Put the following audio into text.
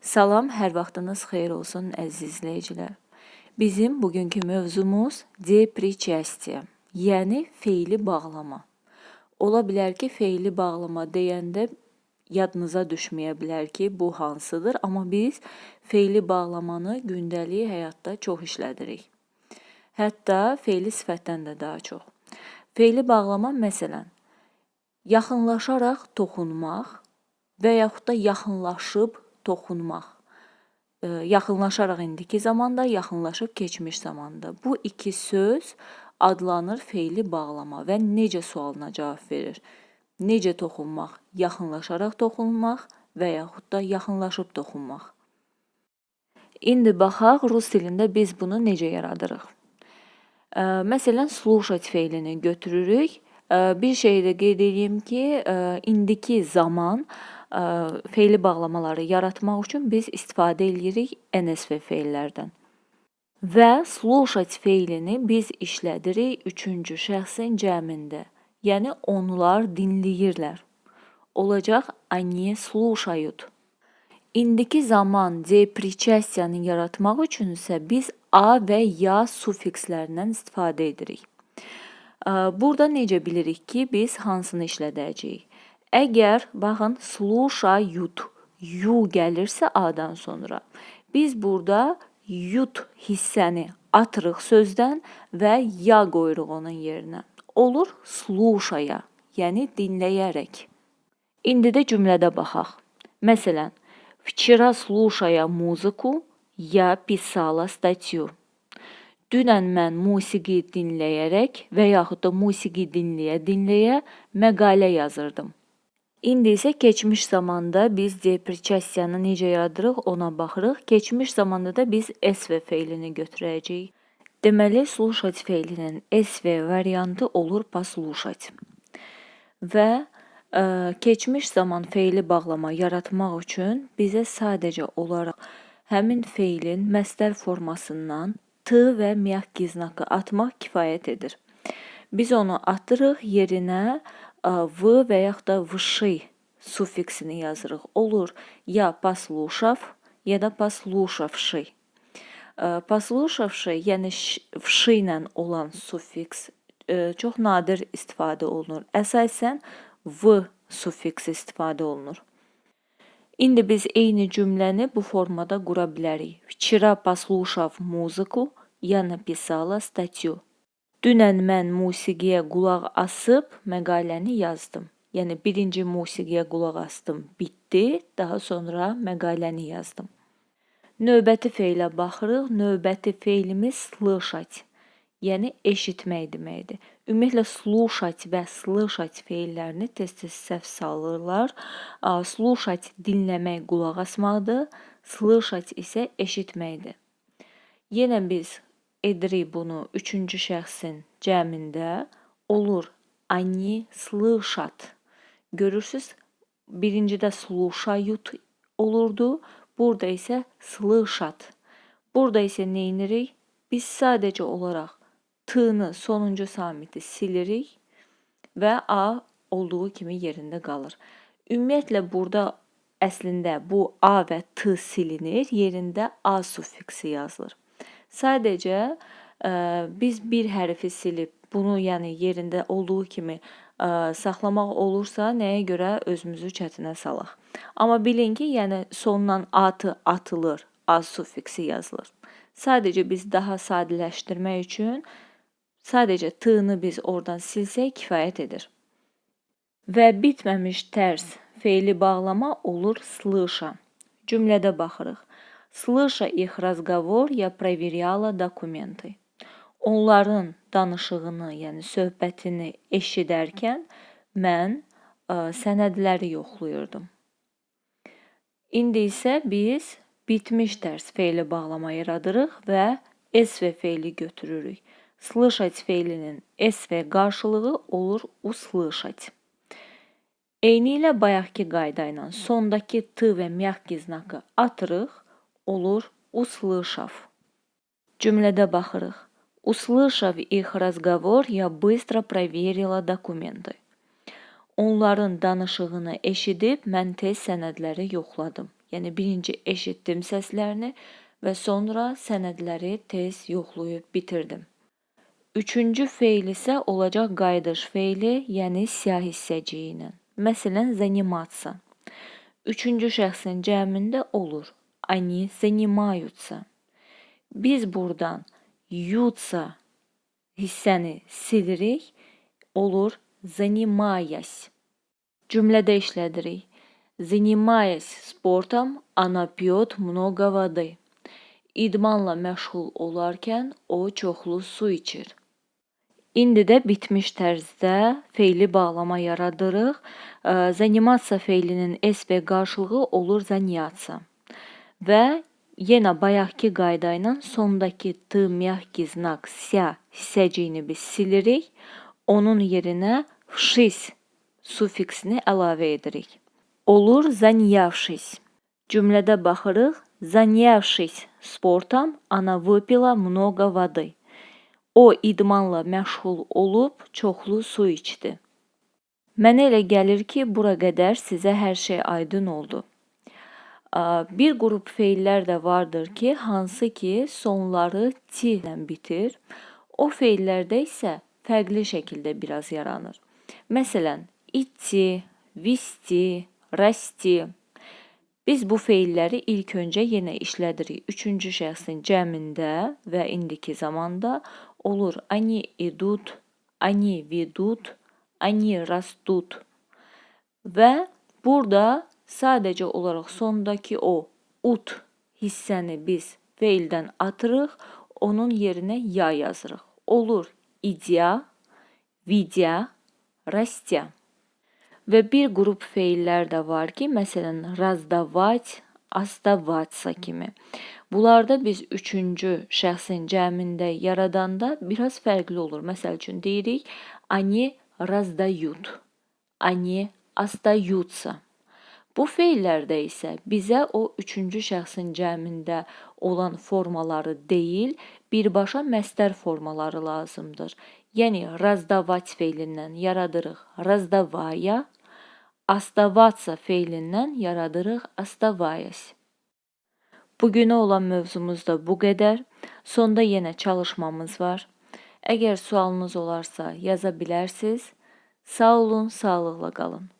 Salam, hər vaxtınız xeyir olsun əziz izləyicilər. Bizim bugünkü mövzumuz depriçestiya, yəni feili bağlama. Ola bilər ki, feili bağlama deyəndə yadınıza düşməyə bilər ki, bu hansıdır, amma biz feili bağlamanı gündəlik həyatda çox işlədirik. Hətta feili sifətdən də daha çox. Feili bağlama məsələn, yaxınlaşaraq toxunmaq və yaxud da yaxınlaşıb toxunmaq. E, yaxınlaşaraq indiki zamanda, yaxınlaşıb keçmiş zamanda. Bu iki söz adlanır feili bağlama və necə sualına cavab verir. Necə toxunmaq? Yaxınlaşaraq toxunmaq və yaxud da yaxınlaşıb toxunmaq. İndi baxaq rus dilində biz bunu necə yaradırıq. E, Məsələn, слушать feilini götürürük. E, Bir şey də qeyd edeyim ki, e, indiki zaman e, feili bağlamaları yaratmaq üçün biz istifadə eləyirik NSV feillərdən. Və слушать feilini biz işlədirik üçüncü şəxsin cəmində. Yəni onlar dinləyirlər. Olacaq они слушают. İndiki zaman C prичастиянı yaratmaq üçün isə biz a və ya sufikslərindən istifadə edirik. Ə, Burada necə bilirik ki, biz hansını işlədəcəyik? Əgər baxın слушают yu gəlirsə a-dan sonra biz burada yut hissəni atırıq sözdən və ya qoyuruq onun yerinə. Olur слушая, yəni dinləyərək. İndi də cümlədə baxaq. Məsələn, Вчера, слушая музыку, я писала статью. Dünən mən musiqi dinləyərək və yaxud da musiqi dinləyə-dinləyə məqalə yazırdım. İndi isə keçmiş zamanda biz D prичастиянı necə yaradırıq ona baxırıq. Keçmiş zamanda da biz SV feilini götürəcəyik. Deməli, слушать feilinin SV variantı olur послушать. Və ə, keçmiş zaman feili bağlama yaratmaq üçün bizə sadəcə olaraq həmin feilin məstər formasından t və myak znakı atmaq kifayət edir. Biz onu atırıq, yerinə ə, v və yaxud da vşi sufiksini yazırıq. Olur ya послушав, ya da послушавший. Ə, Послушавший, yəni ş- vşi ilə olan sufiks ə, çox nadir istifadə olunur. Əsasən v sufiksi istifadə olunur. İndi biz eyni cümləni bu formada qura bilərik. Вчера, послушав музыку, я написала статью. Dünən mən musiqiyə qulaq asıb məqaləni yazdım. Yəni birinci musiqiyə qulaq asdım, bitdi, daha sonra məqaləni yazdım. Növbəti feilə baxırıq. Növbəti feilimiz slışat, yəni eşitmək deməkdir. Ümumiyyətlə sluşat və slışat feillərini tez-tez səhv salırlar. Sluşat dinləmək, qulaq asmaqdır. Slışat isə eşitməkdir. Yenə biz edirik bunu üçüncü şəxsin cəmində. Olur они слышат. Görürsüz? Birincidə слушают olurdu. Burada isə слышат. Burada isə nə edirik? Biz sadəcə olaraq t-nı sonuncu samiti silirik və a olduğu kimi yerində qalır. Ümumiyyətlə burada əslində bu a və t silinir, yerində a sufiksi yazılır. Sadece e, biz bir hərfi silib bunu yəni yerində olduğu kimi ə, saxlamaq olursa nəyə görə özümüzü çətinə salaq. Amma bilin ki, yəni sondan atı atılır, a suffiksi yazılır. Sadəcə biz daha sadələşdirmək üçün sadəcə t-nı biz oradan silsək kifayət edir. Və bitməmiş tərs feili bağlama olur slışa. Cümlədə baxırıq. Слыша их разговор, я проверяла документы. Onların danışığını, yəni söhbətini eşidərkən mən ə, sənədləri yoxlayırdım. İndi isə biz bitmiş tərs feili bağlama yaradırıq və SV feili götürürük. Слышать feilinin SV qarşılığı olur услышать. Eyni ilə bayaqki qayda ilə sondakı t və myak znakı atırıq, olur услышав. Cümlədə baxırıq. Услышав их разговор, я быстро проверила документы. Onların danışığını eşidib mən tez sənədləri yoxladım. Yəni birinci eşitdim səslərini və sonra sənədləri tez yoxlayıb bitirdim. Üçüncü feil isə olacaq qayıdış feili, yəni siyah hissəciyi ilə. Məsələn, заниматься. Üçüncü şəxsin cəmində olur. Они занимаются. Biz buradan yutsa hissəni silirik, olur занимаясь. Cümlədə işlədirik. Занимаясь спортом, она пьет много воды. İdmanla məşğul olarkən o çoxlu su içir. İndi də bitmiş tərzdə feili bağlama yaradırıq. Ə, Заниматься feilinin SV qarşılığı olur заняться. Və yenə bayaqki qayda ilə sondakı t мягкий znak ся hissəciyini biz silirik. Onun yerinə вшись sufiksini əlavə edirik. Olur занявшись. Cümlədə baxırıq. Занявшись спортом, она выпила много воды. O idmanla məşğul olub çoxlu su içdi. Mənə elə gəlir ki, bura qədər sizə hər şey aydın oldu. Bir grup feiller de vardır ki, hansı ki sonları ti ilə bitir. O feillərdə isə fərqli şəkildə biraz yaranır. Məsələn, itti, visti, rəsti. Biz bu feilləri ilk öncə yenə işlədirik. Üçüncü şəxsin cəmində və indiki zamanda olur. Ani idut, ani vidut, ani rastut. Və burada sadəcə olaraq sondakı o ut hissəni biz feildən atırıq, onun yerinə ya yazırıq. Olur idya, vidya, rastya. Və bir qrup feillər də var ki, məsələn, razdavать, оставаться kimi. Bunlarda biz üçüncü şəxsin cəmində yaradanda biraz fərqli olur. Məsəl üçün deyirik, они раздают, они остаются. Bu feillərdə isə bizə o üçüncü şəxsin cəmində olan formaları deyil, birbaşa məzdər formaları lazımdır. Yəni razdavat feilindən yaradırıq razdavaya, astavatsa feilindən yaradırıq astavayas. Bugünə olan mövzumuz da bu qədər. Sonda yenə çalışmamız var. Əgər sualınız olarsa yaza bilərsiniz. Sağ olun, sağlıqla qalın.